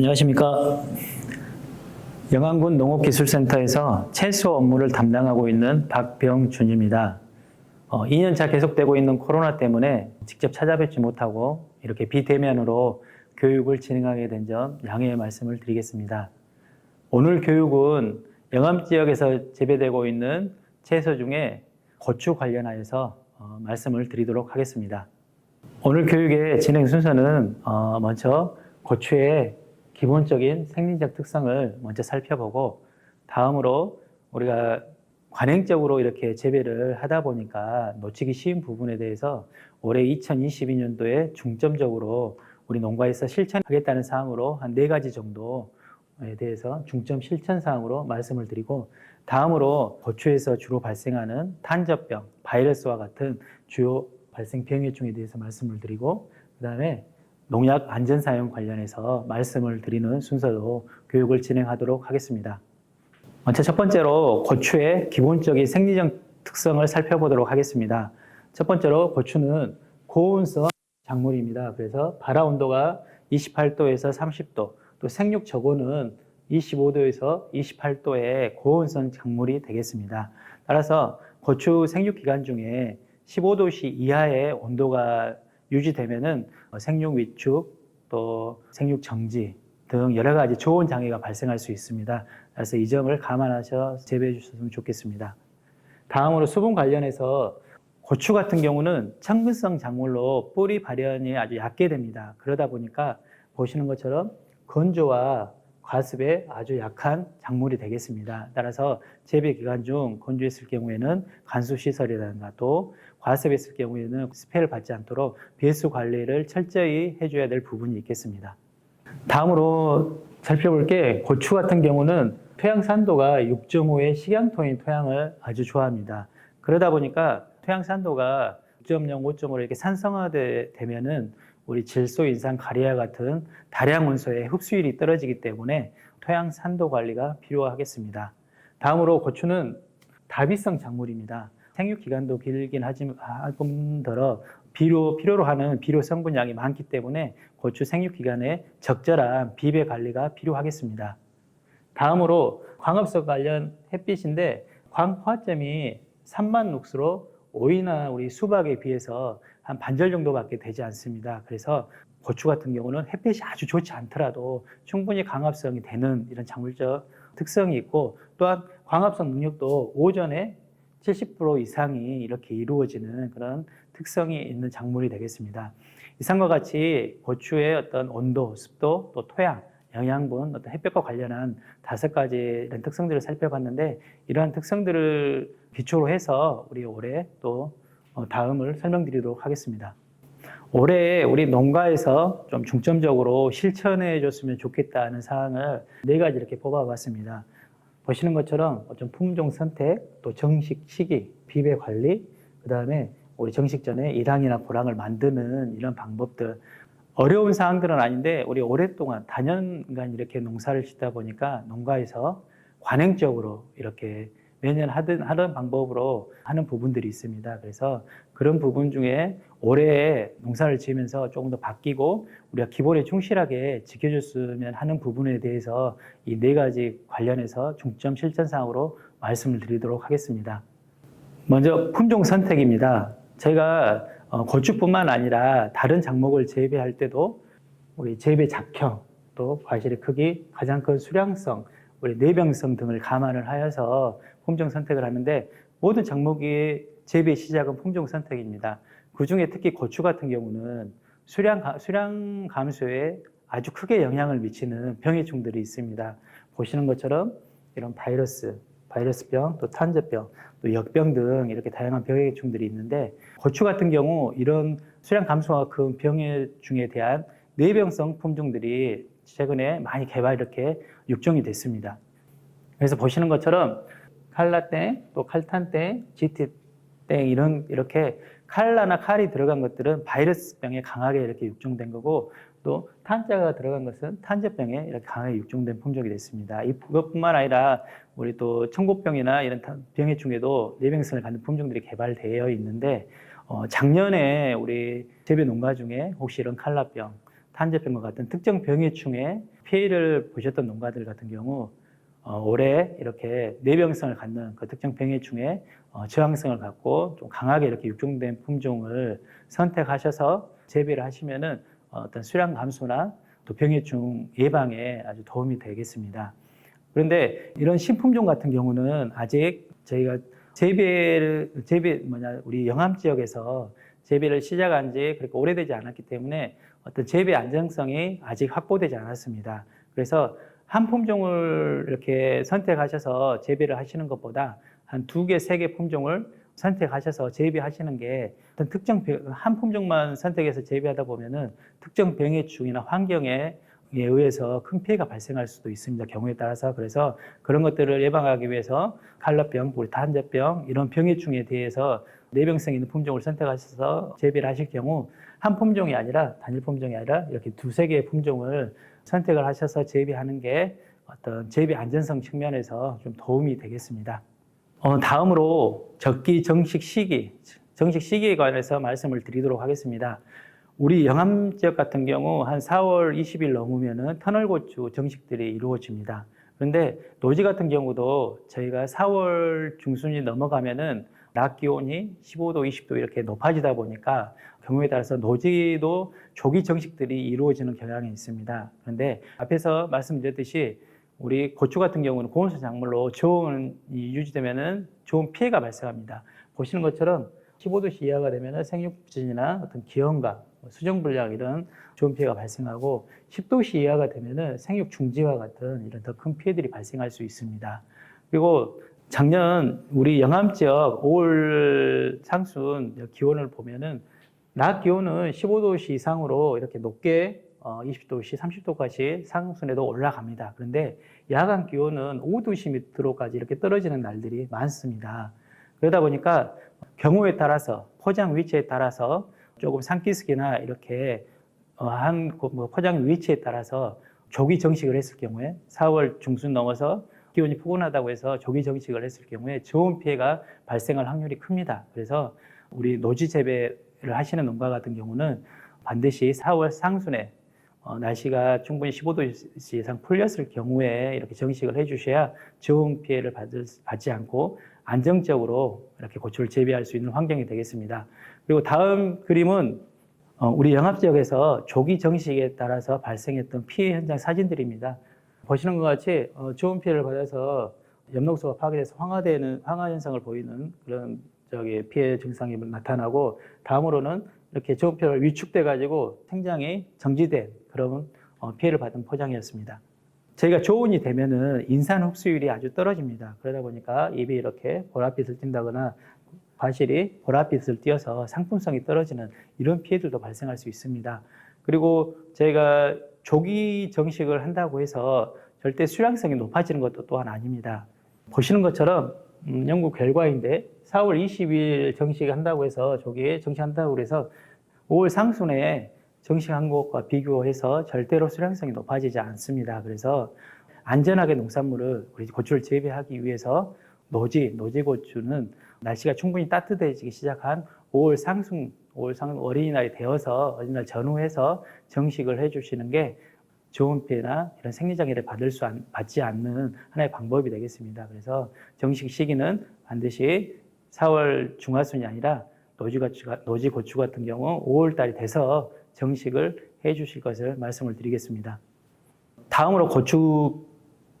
안녕하십니까. 영암군 농업기술센터에서 채소 업무를 담당하고 있는 박병준입니다. 어, 2년차 계속되고 있는 코로나 때문에 직접 찾아뵙지 못하고 이렇게 비대면으로 교육을 진행하게 된 점 양해의 말씀을 드리겠습니다. 오늘 교육은 영암 지역에서 재배되고 있는 채소 중에 고추 관련하여서 어, 말씀을 드리도록 하겠습니다. 오늘 교육의 진행 순서는 어, 먼저 고추의 기본적인 생리적 특성을 먼저 살펴보고 다음으로 우리가 관행적으로 이렇게 재배를 하다 보니까 놓치기 쉬운 부분에 대해서 올해 2022년도에 중점적으로 우리 농가에서 실천하겠다는 사항으로 한 네 가지 정도에 대해서 중점 실천 사항으로 말씀을 드리고 다음으로 고추에서 주로 발생하는 탄저병, 바이러스와 같은 주요 발생 병해충에 대해서 말씀을 드리고 그다음에 농약 안전 사용 관련해서 말씀을 드리는 순서로 교육을 진행하도록 하겠습니다. 먼저 첫 번째로 고추의 기본적인 생리적 특성을 살펴보도록 하겠습니다. 첫 번째로 고추는 고온성 작물입니다. 그래서 발화 온도가 28도에서 30도, 또 생육 저고는 25도에서 28도의 고온성 작물이 되겠습니다. 따라서 고추 생육 기간 중에 15도씨 이하의 온도가 유지되면은 생육 위축 또 생육 정지 등 여러 가지 좋은 장애가 발생할 수 있습니다. 그래서 이 점을 감안하셔 재배해 주셨으면 좋겠습니다. 다음으로 수분 관련해서 고추 같은 경우는 청근성 작물로 뿌리 발현이 아주 얕게 됩니다. 그러다 보니까 보시는 것처럼 건조와 과습에 아주 약한 작물이 되겠습니다. 따라서 재배 기간 중 건조했을 경우에는 간수 시설이라든가 또 과습했을 경우에는 스페를 받지 않도록 배수 관리를 철저히 해줘야 될 부분이 있겠습니다. 다음으로 살펴볼 게 고추 같은 경우는 토양 산도가 6.5의 식양토인 토양을 아주 좋아합니다. 그러다 보니까 토양 산도가 6.0, 5.5로 이렇게 산성화되면은 우리 질소, 인산, 가리아 같은 다량 원소의 흡수율이 떨어지기 때문에 토양 산도 관리가 필요하겠습니다. 다음으로 고추는 다비성 작물입니다. 생육 기간도 길긴 하지만 뿐더러 비료 필요로 하는 비료 성분량이 많기 때문에 고추 생육 기간에 적절한 비배 관리가 필요하겠습니다. 다음으로 광합성 관련 햇빛인데 광화점이 3만 룩스로 오이나 우리 수박에 비해서 한 반절 정도밖에 되지 않습니다. 그래서 고추 같은 경우는 햇빛이 아주 좋지 않더라도 충분히 광합성이 되는 이런 작물적 특성이 있고 또한 광합성 능력도 오전에 70% 이상이 이렇게 이루어지는 그런 특성이 있는 작물이 되겠습니다. 이상과 같이 고추의 어떤 온도, 습도, 또 토양, 영양분, 어떤 햇볕과 관련한 다섯 가지 이런 특성들을 살펴봤는데 이러한 특성들을 기초로 해서 우리 올해 또 어, 다음을 설명드리도록 하겠습니다. 올해 우리 농가에서 좀 중점적으로 실천해 줬으면 좋겠다는 사항을 네 가지 이렇게 뽑아봤습니다. 보시는 것처럼 어떤 품종 선택, 또 정식 시기, 비배 관리, 그 다음에 우리 정식 전에 일항이나 고랑을 만드는 이런 방법들. 어려운 사항들은 아닌데 우리 오랫동안 다년간 이렇게 농사를 짓다 보니까 농가에서 관행적으로 이렇게 매년 하던 하던 방법으로 하는 부분들이 있습니다. 그래서 그런 부분 중에 올해 농사를 지으면서 조금 더 바뀌고 우리가 기본에 충실하게 지켜줬으면 하는 부분에 대해서 이 네 가지 관련해서 중점 실천 사항으로 말씀을 드리도록 하겠습니다. 먼저 품종 선택입니다. 저희가 어, 고추뿐만 아니라 다른 작목을 재배할 때도 우리 재배 작형 또 과실의 크기, 가장 큰 수량성, 우리 내병성 등을 감안을 하여서 품종 선택을 하는데 모든 작목의 재배 시작은 품종 선택입니다. 그 중에 특히 고추 같은 경우는 수량, 수량 감소에 아주 크게 영향을 미치는 병해충들이 있습니다. 보시는 것처럼 이런 바이러스, 바이러스병, 또 탄저병, 또 역병 등 이렇게 다양한 병해충들이 있는데 고추 같은 경우 이런 수량 감소가 큰 병해충에 대한 내병성 품종들이 최근에 많이 개발 이렇게 육종이 됐습니다. 그래서 보시는 것처럼 칼라땡, 또 칼탄땡, GT땡 이런 이렇게 칼라나 칼이 들어간 것들은 바이러스병에 강하게 이렇게 육종된 거고 또 탄자가 들어간 것은 탄저병에 이렇게 강하게 육종된 품종이 됐습니다. 이것뿐만 아니라 우리 또 청고병이나 이런 병해충에도 내병성을 갖는 품종들이 개발되어 있는데 어, 작년에 우리 재배 농가 중에 혹시 이런 칼라병, 탄저병과 같은 특정 병해충에 피해를 보셨던 농가들 같은 경우 어, 올해 이렇게 내병성을 갖는 그 특정 병해충에 어, 저항성을 갖고 좀 강하게 이렇게 육종된 품종을 선택하셔서 재배를 하시면은 어떤 수량 감소나 또 병해충 예방에 아주 도움이 되겠습니다. 그런데 이런 신품종 같은 경우는 아직 저희가 재배를 재배 뭐냐 우리 영암 지역에서 재배를 시작한 지 그렇게 오래되지 않았기 때문에 어떤 재배 안정성이 아직 확보되지 않았습니다. 그래서 한 품종을 이렇게 선택하셔서 재배를 하시는 것보다 한 두 개, 세 개 품종을 선택하셔서 재배하시는 게 어떤 특정 병- 한 품종만 선택해서 재배하다 보면은 특정 병해충이나 환경에 의해서 큰 피해가 발생할 수도 있습니다. 경우에 따라서 그래서 그런 것들을 예방하기 위해서 칼라병, 우리 단저병 이런 병해충에 대해서 내병성 있는 품종을 선택하셔서 재배를 하실 경우 한 품종이 아니라 단일 품종이 아니라 이렇게 두세 개의 품종을 선택을 하셔서 재배하는 게 어떤 재배 안전성 측면에서 좀 도움이 되겠습니다. 어, 다음으로 적기 정식 시기, 정식 시기에 관해서 말씀을 드리도록 하겠습니다. 우리 영암 지역 같은 경우 한 4월 20일 넘으면은 터널 고추 정식들이 이루어집니다. 그런데 노지 같은 경우도 저희가 4월 중순이 넘어가면은 낮 기온이 15도, 20도 이렇게 높아지다 보니까 경우에 따라서 노지도 조기 정식들이 이루어지는 경향이 있습니다. 그런데 앞에서 말씀드렸듯이 우리 고추 같은 경우는 고온수 작물로 저온이 유지되면은 좋은 피해가 발생합니다. 보시는 것처럼 15도씨 이하가 되면은 생육부진이나 어떤 기형과 수정 불량 이런 좋은 피해가 발생하고 10도씨 이하가 되면은 생육 중지와 같은 이런 더 큰 피해들이 발생할 수 있습니다. 그리고 작년 우리 영암 지역 5월 상순 기온을 보면은 낮 기온은 15도씨 이상으로 이렇게 높게 어, 20도씨, 30도까지 상순에도 올라갑니다. 그런데 야간 기온은 5도씨 밑으로까지 이렇게 떨어지는 날들이 많습니다. 그러다 보니까 경우에 따라서 포장 위치에 따라서 조금 산기슭이나 이렇게 어, 한뭐 포장 위치에 따라서 조기 정식을 했을 경우에 4월 중순 넘어서 기온이 포근하다고 해서 조기 정식을 했을 경우에 저온 피해가 발생할 확률이 큽니다. 그래서 우리 노지 재배를 하시는 농가 같은 경우는 반드시 4월 상순에 어, 날씨가 충분히 15도 이상 풀렸을 경우에 이렇게 정식을 해주셔야 저온 피해를 받을, 받지 않고 안정적으로 이렇게 고추를 재배할 수 있는 환경이 되겠습니다. 그리고 다음 그림은 어, 우리 영합 지역에서 조기 정식에 따라서 발생했던 피해 현장 사진들입니다. 보시는 것 같이 어, 저온 피해를 받아서 엽록소가 파괴돼서 황화되는 황화 현상을 보이는 그런 저기 피해 증상이 나타나고 다음으로는 이렇게 저온 피해가 위축돼 가지고 생장이 정지된 그런 어, 피해를 받은 포장이었습니다. 저희가 조온이 되면은 인산 흡수율이 아주 떨어집니다. 그러다 보니까 입이 이렇게 보랏빛을 띈다거나 과실이 보랏빛을 띄어서 상품성이 떨어지는 이런 피해들도 발생할 수 있습니다. 그리고 저희가 조기 정식을 한다고 해서 절대 수량성이 높아지는 것도 또한 아닙니다. 보시는 것처럼 음, 연구 결과인데 4월 20일 정식한다고 해서 조기에 정식한다고 해서 5월 상순에 정식한 것과 비교해서 절대로 수량성이 높아지지 않습니다. 그래서 안전하게 농산물을 우리 고추를 재배하기 위해서 노지, 노지 고추는 날씨가 충분히 따뜻해지기 시작한 5월 상순, 5월 상 어린이날이 되어서 어린이날 전후해서 정식을 해주시는 게 좋은 피해나 이런 생리장애를 받을 수 안- 받지 않는 하나의 방법이 되겠습니다. 그래서 정식 시기는 반드시 4월 중하순이 아니라 노지 고추, 노지 고추 같은 경우 5월 달이 돼서 정식을 해 주실 것을 말씀을 드리겠습니다. 다음으로 고추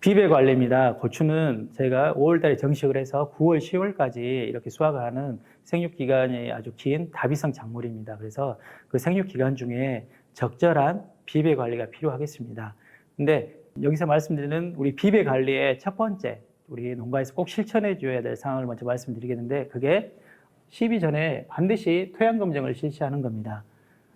비배 관리입니다. 고추는 저희가 5월 달에 정식을 해서 9월, 10월까지 이렇게 수확을 하는 생육 기간이 아주 긴 다비성 작물입니다. 그래서 그 생육 기간 중에 적절한 비배 관리가 필요하겠습니다. 근데 여기서 말씀드리는 우리 비배 관리의 첫 번째 우리 농가에서 꼭 실천해 줘야 될 상황을 먼저 말씀드리겠는데 그게 시비 전에 반드시 토양 검정을 실시하는 겁니다.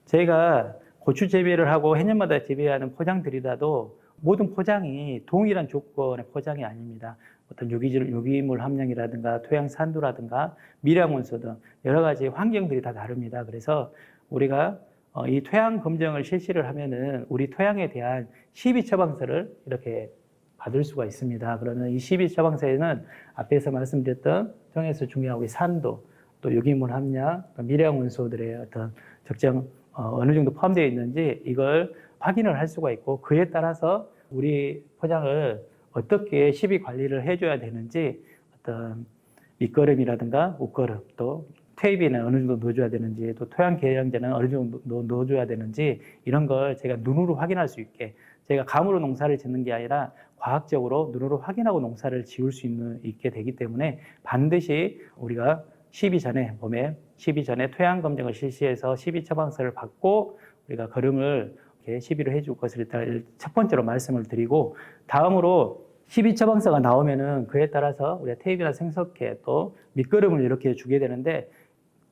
저희가 고추 재배를 하고 해년마다 재배하는 포장들이라도 모든 포장이 동일한 조건의 포장이 아닙니다. 어떤 유기질, 유기물 함량이라든가 토양 산도라든가 미량 원소 등 여러 가지 환경들이 다 다릅니다. 그래서 우리가 어, 이 토양 검정을 실시를 하면은 우리 토양에 대한 시비 처방서를 이렇게 받을 수가 있습니다. 그러면 이 시비 처방서에는 앞에서 말씀드렸던 정에서 중요하고 이 산도 또 유기물 함량, 또 미량 원소들의 어떤 적정 어, 어느 정도 포함되어 있는지 이걸 확인을 할 수가 있고 그에 따라서 우리 포장을 어떻게 시비 관리를 해줘야 되는지 어떤 밑거름이라든가 옷거름 또 테이프는 어느 정도 넣어줘야 되는지 또 토양 계량제는 어느 정도 넣- 넣어줘야 되는지 이런 걸 제가 눈으로 확인할 수 있게 제가 감으로 농사를 짓는 게 아니라 과학적으로 눈으로 확인하고 농사를 지을 수 있는, 있게 되기 때문에 반드시 우리가 시비 전에 봄에 시비 전에 토양 검증을 실시해서 시비 처방서를 받고 우리가 거름을 이렇게 시비를 해줄 것을 일단 첫 번째로 말씀을 드리고 다음으로 시비 처방서가 나오면은 그에 따라서 우리가 테이프나 생석회 또 밑거름을 이렇게 주게 되는데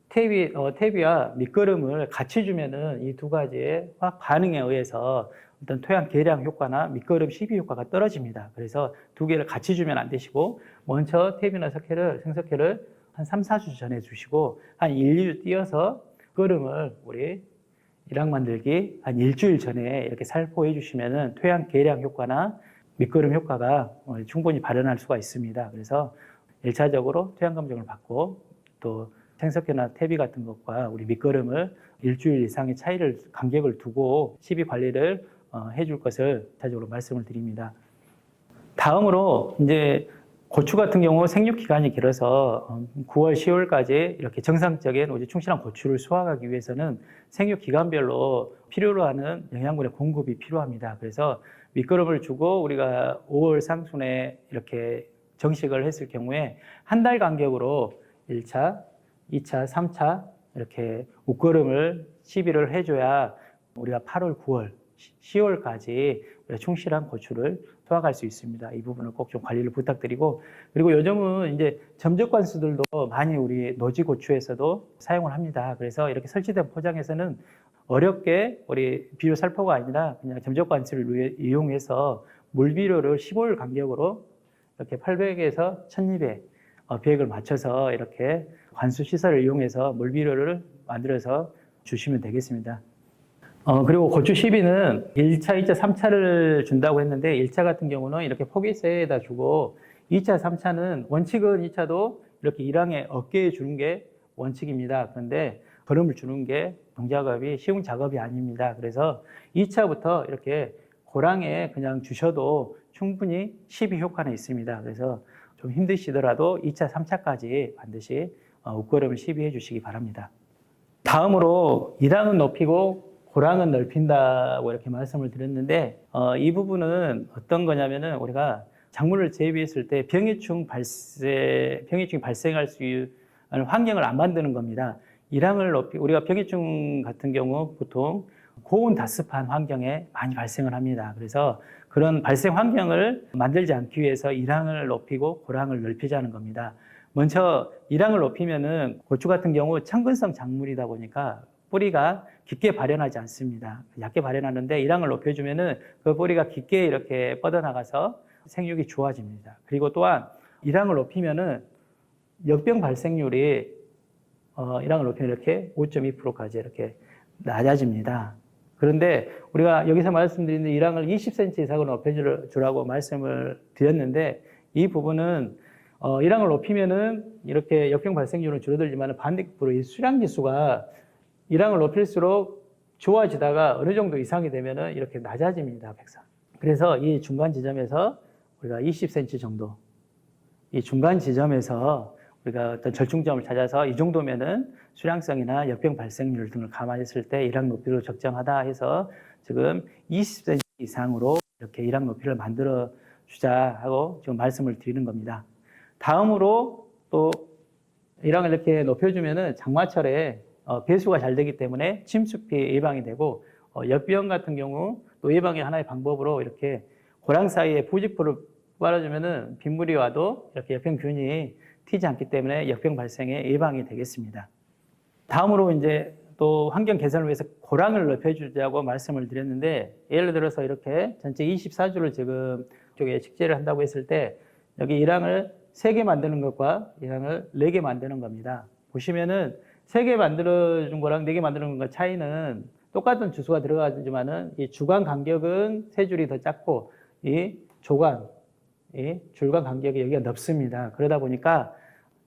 테이프, 어, 테이프와 밑거름을 같이 주면은 이 두 가지의 화학 반응에 의해서 어떤 토양 계량 효과나 밑거름 시비 효과가 떨어집니다. 그래서 두 개를 같이 주면 안 되시고 먼저 테이프나 석회를 생석회를 한 3, 4주 전에 주시고 한 1, 2주 띄어서 거름을 우리 일학 만들기 한 일주일 전에 이렇게 살포해 주시면은 토양 계량 효과나 밑거름 효과가 어, 충분히 발현할 수가 있습니다. 그래서 일차적으으로 토양 검증을 받고 또 생석회나 퇴비 같은 것과 우리 밑거름을 일주일 이상의 차이를 간격을 두고 시비 관리를 어, 해줄 것을 자적으로 말씀을 드립니다. 다음으로 이제 고추 같은 경우 생육 기간이 길어서 어, 9월, 10월까지 이렇게 정상적인 우리 충실한 고추를 수확하기 위해서는 생육 기간별로 필요로 하는 영양분의 공급이 필요합니다. 그래서 밑거름을 주고 우리가 5월 상순에 이렇게 정식을 했을 경우에 한 달 간격으로 1차, 2차, 3차 이렇게 옷걸음을 시비를 해줘야 우리가 8월, 9월, 10월까지 충실한 고추를 수확할 수 있습니다. 이 부분을 꼭 좀 관리를 부탁드리고 그리고 요즘은 이제 점적 관수들도 많이 우리 노지 고추에서도 사용을 합니다. 그래서 이렇게 설치된 포장에서는 어렵게 우리 비료 살포가 아니라 그냥 점적 관수를 이용해서 물 비료를 15일 간격으로 이렇게 800에서 1200 어, 비획을 맞춰서 이렇게 관수 시설을 이용해서 물 비료를 만들어서 주시면 되겠습니다. 어, 그리고 고추 시비는 1차, 2차, 3차를 준다고 했는데 1차 같은 경우는 이렇게 포기세에다 주고 2차, 3차는 원칙은 2차도 이렇게 일항에 어깨에 주는 게 원칙입니다. 그런데 걸음을 주는 게 농작업이 쉬운 작업이 아닙니다. 그래서 2차부터 이렇게 고랑에 그냥 주셔도 충분히 시비 효과는 있습니다. 그래서 좀 힘드시더라도 2차, 3차까지 반드시 어, 옷걸음을 시비해 주시기 바랍니다. 다음으로 이랑은 높이고 고랑은 넓힌다고 이렇게 말씀을 드렸는데 어, 이 부분은 어떤 거냐면은 우리가 작물을 재배했을 때 병해충 발생 병해충이 발생할 수 있는 환경을 안 만드는 겁니다. 이랑을 높이 우리가 병해충 같은 경우 보통 고온 다습한 환경에 많이 발생을 합니다. 그래서 그런 발생 환경을 만들지 않기 위해서 이랑을 높이고 고랑을 넓히자는 겁니다. 먼저 이랑을 높이면은 고추 같은 경우 청근성 작물이다 보니까 뿌리가 깊게 발현하지 않습니다. 얇게 발현하는데 이랑을 높여주면은 그 뿌리가 깊게 이렇게 뻗어나가서 생육이 좋아집니다. 그리고 또한 이랑을 높이면은 역병 발생률이 어, 이랑을 높이면 이렇게 5.2%까지 이렇게 낮아집니다. 그런데 우리가 여기서 말씀드리는 이랑을 20cm 이상으로 높여주라고 말씀을 드렸는데 이 부분은 어, 이랑을 높이면은 이렇게 역병 발생률은 줄어들지만 반대급부로 이 수량 지수가 이랑을 높일수록 좋아지다가 어느 정도 이상이 되면은 이렇게 낮아집니다, 백사. 그래서 이 중간 지점에서 우리가 20cm 정도, 이 중간 지점에서 우리가 어떤 절충점을 찾아서 이 정도면은 수량성이나 역병 발생률 등을 감안했을 때 이랑 높이로 적정하다 해서 지금 20cm 이상으로 이렇게 이랑 높이를 만들어 주자 하고 지금 말씀을 드리는 겁니다. 다음으로 또 이랑을 이렇게 높여주면은 장마철에 어, 배수가 잘 되기 때문에 침수피 예방이 되고 어, 역병 같은 경우 또 예방의 하나의 방법으로 이렇게 고랑 사이에 부직포를 빨아주면은 빗물이 와도 이렇게 역병균이 튀지 않기 때문에 역병 발생에 예방이 되겠습니다. 다음으로 이제 또 환경 개선을 위해서 고랑을 넓혀주자고 말씀을 드렸는데 예를 들어서 이렇게 전체 24주를 지금 쪽에 식재를 한다고 했을 때 여기 이랑을 3개 만드는 것과 이랑을 4개 만드는 겁니다. 보시면은 3개 만들어준 거랑 4개 만드는 거 차이는 똑같은 주수가 들어가지만은 이 주간 간격은 세 줄이 더 작고 이 조간, 이 줄간 간격이 여기가 넓습니다. 그러다 보니까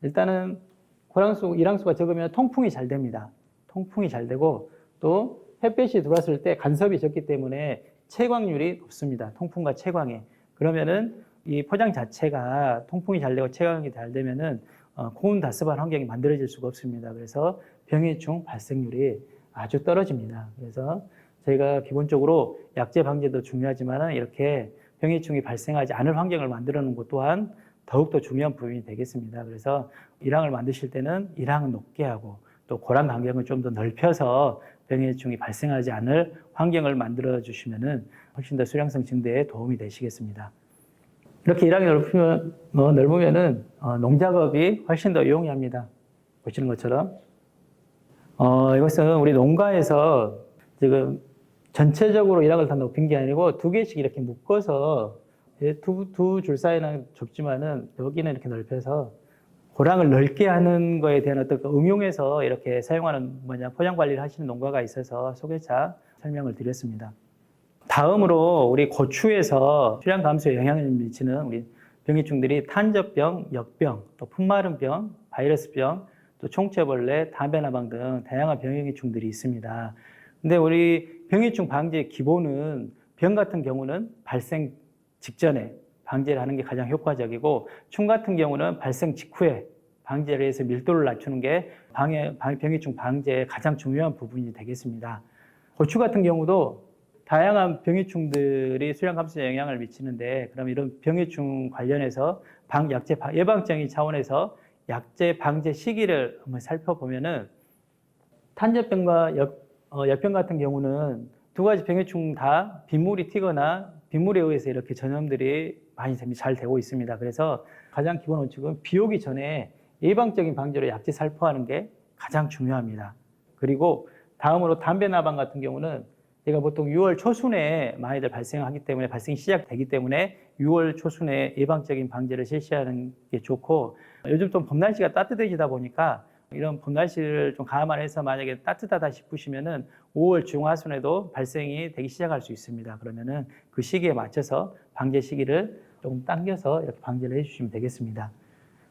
일단은 고랑수, 이랑수가 적으면 통풍이 잘 됩니다. 통풍이 잘 되고 또 햇볕이 들어왔을 때 간섭이 적기 때문에 채광률이 높습니다. 통풍과 채광에. 그러면은 이 포장 자체가 통풍이 잘 되고 채광이 잘 되면은 어, 고온 다습한 환경이 만들어질 수가 없습니다. 그래서 병해충 발생률이 아주 떨어집니다. 그래서 저희가 기본적으로 약제 방제도 중요하지만 이렇게 병해충이 발생하지 않을 환경을 만들어 놓은 것 또한 더욱더 중요한 부분이 되겠습니다. 그래서 일항을 만드실 때는 일항은 높게 하고 또 고랑 간격을 좀 더 넓혀서 병해충이 발생하지 않을 환경을 만들어 주시면은 훨씬 더 수량성 증대에 도움이 되시겠습니다. 이렇게 일항이 넓으면, 어, 넓으면은 어, 농작업이 훨씬 더 용이합니다. 보시는 것처럼. 어, 이것은 우리 농가에서 지금 전체적으로 일항을 다 높인 게 아니고 두 개씩 이렇게 묶어서 예, 두, 두줄 사이는 좁지만은 여기는 이렇게 넓혀서 고랑을 넓게 하는 거에 대한 어떤 그 응용해서 이렇게 사용하는 뭐냐 포장 관리를 하시는 농가가 있어서 소개차 설명을 드렸습니다. 다음으로 우리 고추에서 수량 감소에 영향을 미치는 우리 병해충들이 탄저병, 역병, 또 품마름병, 바이러스병, 또 총체벌레, 담배나방 등 다양한 병해충들이 있습니다. 근데 우리 병해충 방지의 기본은 병 같은 경우는 발생 직전에 방제를 하는 게 가장 효과적이고 충 같은 경우는 발생 직후에 방제를 해서 밀도를 낮추는 게 방해, 방- 병해충 방제의 가장 중요한 부분이 되겠습니다. 고추 같은 경우도 다양한 병해충들이 수량 감소에 영향을 미치는데 그럼 이런 병해충 관련해서 방 약제 방- 예방적인 차원에서 약제 방제 시기를 한번 살펴보면은 탄저병과 역, 어, 역병 같은 경우는 두 가지 병해충 다 빗물이 튀거나 빗물에 의해서 이렇게 전염들이 많이 잘 되고 있습니다. 그래서 가장 기본 원칙은 비 오기 전에 예방적인 방제로 약제 살포하는 게 가장 중요합니다. 그리고 다음으로 담배 나방 같은 경우는 얘가 보통 6월 초순에 많이들 발생하기 때문에 발생이 시작되기 때문에 6월 초순에 예방적인 방제를 실시하는 게 좋고 요즘 좀봄 날씨가 따뜻해지다 보니까 이런 봄 날씨를 좀 감안해서 만약에 따뜻하다 싶으시면은 5월 중하순에도 발생이 되기 시작할 수 있습니다. 그러면은 그 시기에 맞춰서 방제 시기를 조금 당겨서 이렇게 방제를 해주시면 되겠습니다.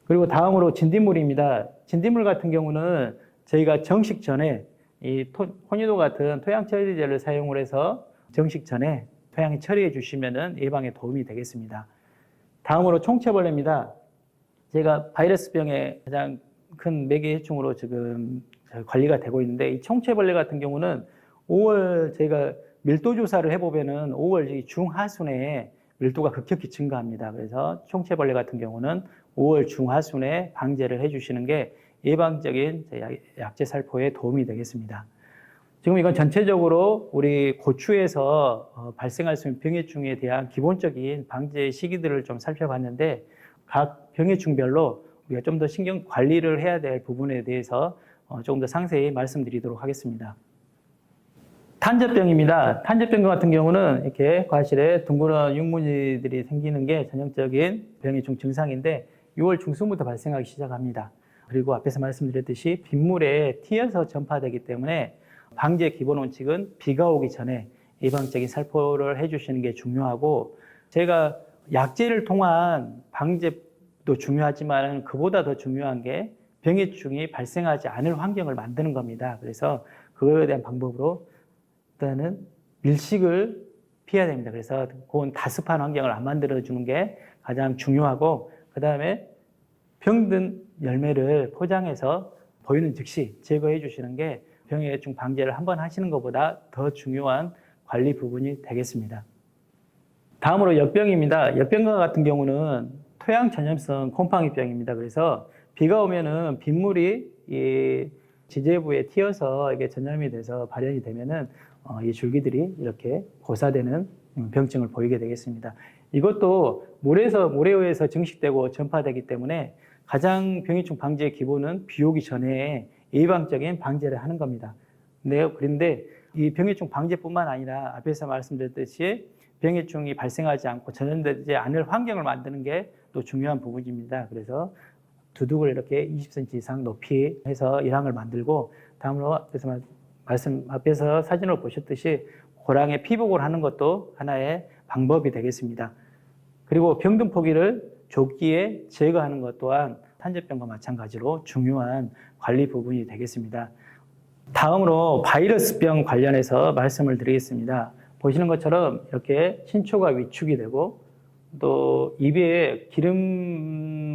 그리고 다음으로 진딧물입니다. 진딧물 같은 경우는 저희가 정식 전에 이 토, 혼유도 같은 토양 처리제를 사용을 해서 정식 전에 토양에 처리해 주시면은 예방에 도움이 되겠습니다. 다음으로 총체벌레입니다. 제가 바이러스병의 가장 큰 매개 해충으로 지금 관리가 되고 있는데 이 총체벌레 같은 경우는 5월 저희가 밀도 조사를 해보면은 5월 이 중하순에 밀도가 급격히 증가합니다. 그래서 총체벌레 같은 경우는 5월 중하순에 방제를 해주시는 게 예방적인 약제 살포에 도움이 되겠습니다. 지금 이건 전체적으로 우리 고추에서 어, 발생할 수 있는 병해충에 대한 기본적인 방제 시기들을 좀 살펴봤는데 각 병해충별로 우리가 좀 더 신경 관리를 해야 될 부분에 대해서 어, 조금 더 상세히 말씀드리도록 하겠습니다. 탄저병입니다. 탄저병 같은 경우는 이렇게 과실에 둥그런 육무지들이 생기는 게 전형적인 병해충 증상인데 6월 중순부터 발생하기 시작합니다. 그리고 앞에서 말씀드렸듯이 빗물에 튀어서 전파되기 때문에 방제 기본 원칙은 비가 오기 전에 예방적인 살포를 해주시는 게 중요하고 제가 약제를 통한 방제 도 중요하지만 그보다 더 중요한 게 병해충이 발생하지 않을 환경을 만드는 겁니다. 그래서 그거에 대한 방법으로 일단은 밀식을 피해야 됩니다. 그래서 고온 다습한 환경을 안 만들어 주는 게 가장 중요하고 그 다음에 병든 열매를 포장해서 보이는 즉시 제거해 주시는 게 병해충 방제를 한번 하시는 것보다 더 중요한 관리 부분이 되겠습니다. 다음으로 역병입니다. 역병과 같은 경우는 토양 전염성 곰팡이병입니다. 그래서 비가 오면은 빗물이 이 지재부에 튀어서 이게 전염이 돼서 발현이 되면은 어, 이 줄기들이 이렇게 고사되는 음, 병증을 보이게 되겠습니다. 이것도 물에서 물에 의해서 증식되고 전파되기 때문에 가장 병해충 방지의 기본은 비 오기 전에 예방적인 방제를 하는 겁니다. 네, 그런데 이 병해충 방제뿐만 아니라 앞에서 말씀드렸듯이 병해충이 발생하지 않고 전염되지 않을 환경을 만드는 게 또 중요한 부분입니다. 그래서 두둑을 이렇게 20cm 이상 높이 해서 일항을 만들고 다음으로 앞에서 말- 말씀 앞에서 사진을 보셨듯이 고랑에 피복을 하는 것도 하나의 방법이 되겠습니다. 그리고 병든 포기를 조기에 제거하는 것 또한 탄저병과 마찬가지로 중요한 관리 부분이 되겠습니다. 다음으로 바이러스병 관련해서 말씀을 드리겠습니다. 보시는 것처럼 이렇게 신초가 위축이 되고 또 입에 기름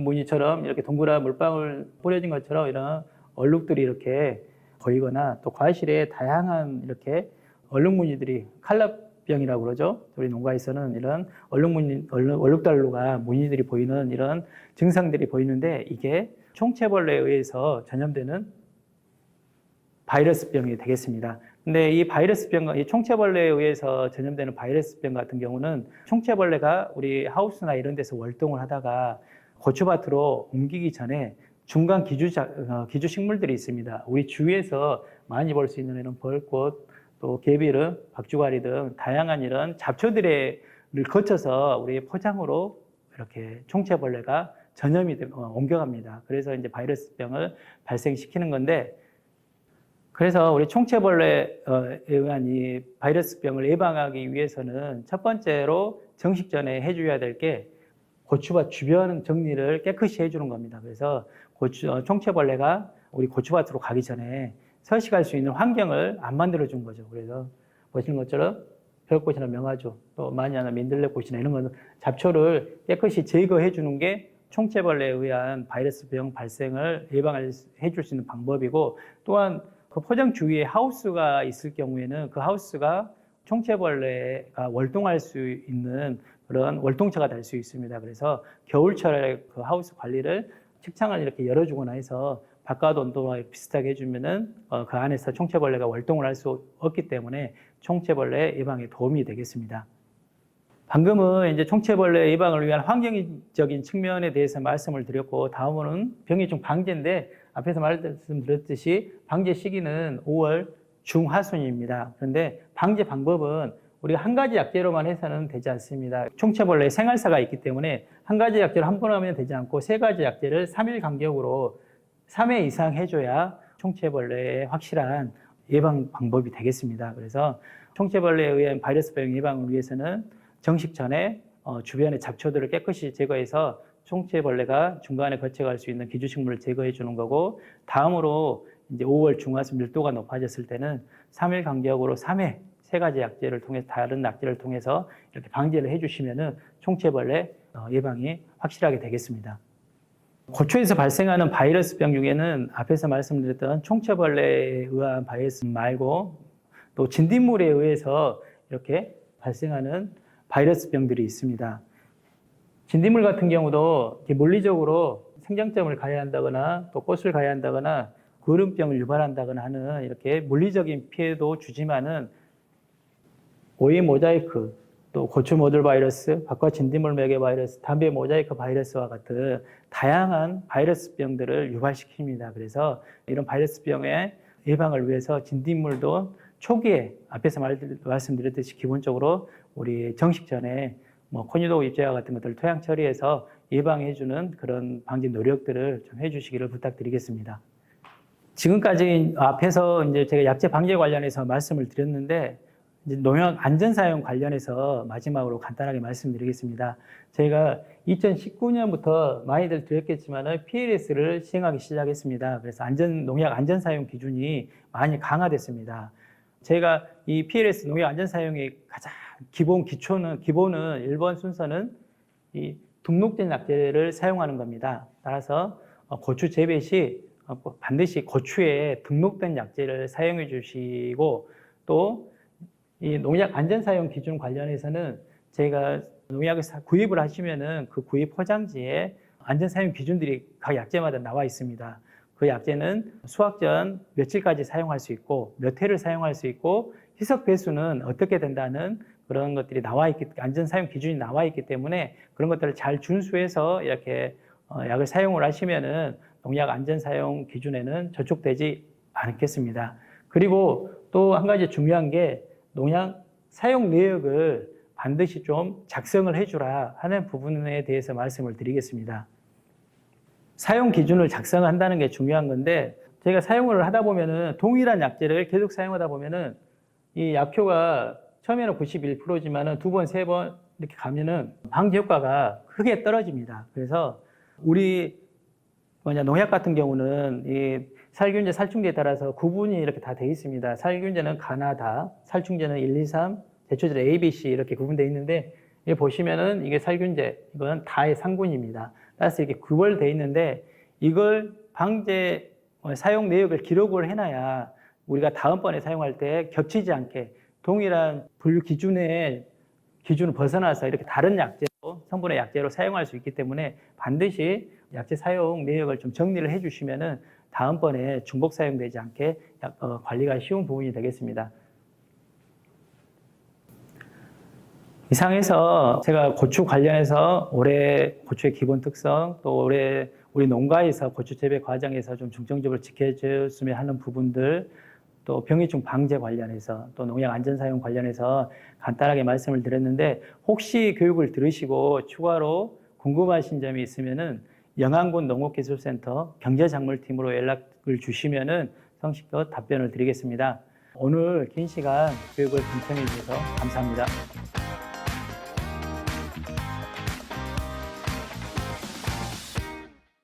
무늬처럼 이렇게 동그란 물방울 뿌려진 것처럼 이런 얼룩들이 이렇게 보이거나 또 과실에 다양한 이렇게 얼룩 무늬들이 칼라병이라고 그러죠. 우리 농가에서는 이런 얼룩 무늬, 얼룩, 얼룩달루가 무늬들이 보이는 이런 증상들이 보이는데 이게 총체벌레에 의해서 전염되는 바이러스병이 되겠습니다. 근데 이 바이러스병, 이 총체벌레에 의해서 전염되는 바이러스병 같은 경우는 총체벌레가 우리 하우스나 이런 데서 월동을 하다가 고추밭으로 옮기기 전에 중간 기주, 자- 어, 기주 식물들이 있습니다. 우리 주위에서 많이 볼 수 있는 이런 벌꽃, 또 개비름, 박주가리 등 다양한 이런 잡초들을 거쳐서 우리 포장으로 이렇게 총체벌레가 전염이 되- 어, 옮겨갑니다. 그래서 이제 바이러스병을 발생시키는 건데 그래서 우리 총체벌레에 의한 이 바이러스병을 예방하기 위해서는 첫 번째로 정식 전에 해줘야 될 게 고추밭 주변 정리를 깨끗이 해주는 겁니다. 그래서 고추, 어, 총체벌레가 우리 고추밭으로 가기 전에 서식할 수 있는 환경을 안 만들어 준 거죠. 그래서 보시는 것처럼 벼꽃이나 명화조, 또 마냐나 민들레꽃이나 이런 거 잡초를 깨끗이 제거해 주는 게 총체벌레에 의한 바이러스병 발생을 예방해 줄 수 있는 방법이고 또한 그 포장 주위에 하우스가 있을 경우에는 그 하우스가 총체벌레가 월동할 수 있는 그런 월동처가 될 수 있습니다. 그래서 겨울철에 그 하우스 관리를 책창을 이렇게 열어주거나 해서 바깥 온도와 비슷하게 해주면은 어, 그 안에서 총체벌레가 월동을 할 수 없기 때문에 총체벌레 예방에 도움이 되겠습니다. 방금은 이제 총체벌레 예방을 위한 환경적인 측면에 대해서 말씀을 드렸고 다음으로는 병해충 방제인데 앞에서 말씀드렸듯이 방제 시기는 5월 중하순입니다. 그런데 방제 방법은 우리가 한 가지 약재로만 해서는 되지 않습니다. 총체벌레의 생활사가 있기 때문에 한 가지 약재를 한 번 하면 되지 않고 세 가지 약재를 3일 간격으로 3회 이상 해줘야 총체벌레의 확실한 예방 방법이 되겠습니다. 그래서 총체벌레에 의한 바이러스 병 예방을 위해서는 정식 전에 어, 주변의 잡초들을 깨끗이 제거해서 총체벌레가 중간에 거쳐갈 수 있는 기주식물을 제거해 주는 거고 다음으로 이제 5월 중하순 밀도가 높아졌을 때는 3일 간격으로 3회 세 가지 약재를 통해 다른 약재를 통해서 이렇게 방제를 해주시면은 총체벌레 어, 예방이 확실하게 되겠습니다. 고초에서 발생하는 바이러스병 중에는 앞에서 말씀드렸던 총체벌레에 의한 바이러스 말고 또 진딧물에 의해서 이렇게 발생하는 바이러스병들이 있습니다. 진딧물 같은 경우도 물리적으로 생장점을 가해야 한다거나 또 꽃을 가해야 한다거나 그름병을 유발한다거나 하는 이렇게 물리적인 피해도 주지만은 오이 모자이크, 또 고추 모들 바이러스, 바깥 진딧물 매개 바이러스, 담배 모자이크 바이러스와 같은 다양한 바이러스 병들을 유발시킵니다. 그래서 이런 바이러스 병의 예방을 위해서 진딧물도 초기에 앞에서 말, 말씀드렸듯이 기본적으로 우리 정식 전에 뭐 코니도 입제와 같은 것들을 토양 처리해서 예방해주는 그런 방지 노력들을 좀 해주시기를 부탁드리겠습니다. 지금까지 앞에서 이제 제가 약제 방제 관련해서 말씀을 드렸는데 농약 안전 사용 관련해서 마지막으로 간단하게 말씀드리겠습니다. 저희가 2019년부터 많이들 드렸겠지만 PLS를 시행하기 시작했습니다. 그래서 안전 농약 안전 사용 기준이 많이 강화됐습니다. 제가 이 PLS 농약 안전 사용의 가장 기본 기초는 기본은 1번 순서는 이 등록된 약재를 사용하는 겁니다. 따라서 어, 고추 재배 시 어, 반드시 고추에 등록된 약재를 사용해 주시고 또 이 농약 안전 사용 기준 관련해서는 저희가 농약을 사- 구입을 하시면은 그 구입 포장지에 안전 사용 기준들이 각 약재마다 나와 있습니다. 그 약재는 수확 전 며칠까지 사용할 수 있고 몇 회를 사용할 수 있고 희석 배수는 어떻게 된다는 그런 것들이 나와 있기 안전 사용 기준이 나와 있기 때문에 그런 것들을 잘 준수해서 이렇게 어, 약을 사용을 하시면은 농약 안전 사용 기준에는 저촉되지 않겠습니다. 그리고 또 한 가지 중요한 게 농약 사용 내역을 반드시 좀 작성을 해주라 하는 부분에 대해서 말씀을 드리겠습니다. 사용 기준을 작성한다는 게 중요한 건데 제가 사용을 하다 보면은 동일한 약재를 계속 사용하다 보면은 이 약효가 처음에는 91%지만은 두 번, 세 번 이렇게 가면은 방지 효과가 크게 떨어집니다. 그래서 우리 뭐냐 농약 같은 경우는 이 살균제, 살충제에 따라서 구분이 이렇게 다 돼 있습니다. 살균제는 가나다, 살충제는 1, 2, 3, 제초제 A, B, C 이렇게 구분되어 있는데 여기 보시면은 이게 살균제, 이건 다의 상군입니다. 따라서 이렇게 구별되어 있는데 이걸 방제 어, 사용 내역을 기록을 해놔야 우리가 다음번에 사용할 때 겹치지 않게 동일한 분류 기준의 기준을 벗어나서 이렇게 다른 약제로 성분의 약제로 사용할 수 있기 때문에 반드시 약제 사용 내역을 좀 정리를 해주시면은 다음번에 중복 사용되지 않게 약- 어, 관리가 쉬운 부분이 되겠습니다. 이상해서 제가 고추 관련해서 올해 고추의 기본 특성 또 올해 우리 농가에서 고추 재배 과정에서 좀 중점적으로 지켜줬으면 하는 부분들 또 병해충 방제 관련해서 또 농약 안전 사용 관련해서 간단하게 말씀을 드렸는데 혹시 교육을 들으시고 추가로 궁금하신 점이 있으면은 영안군 농업기술센터 경제작물팀으로 연락을 주시면은 성실껏 답변을 드리겠습니다. 오늘 긴 시간 교육을 경청해 주셔서 감사합니다.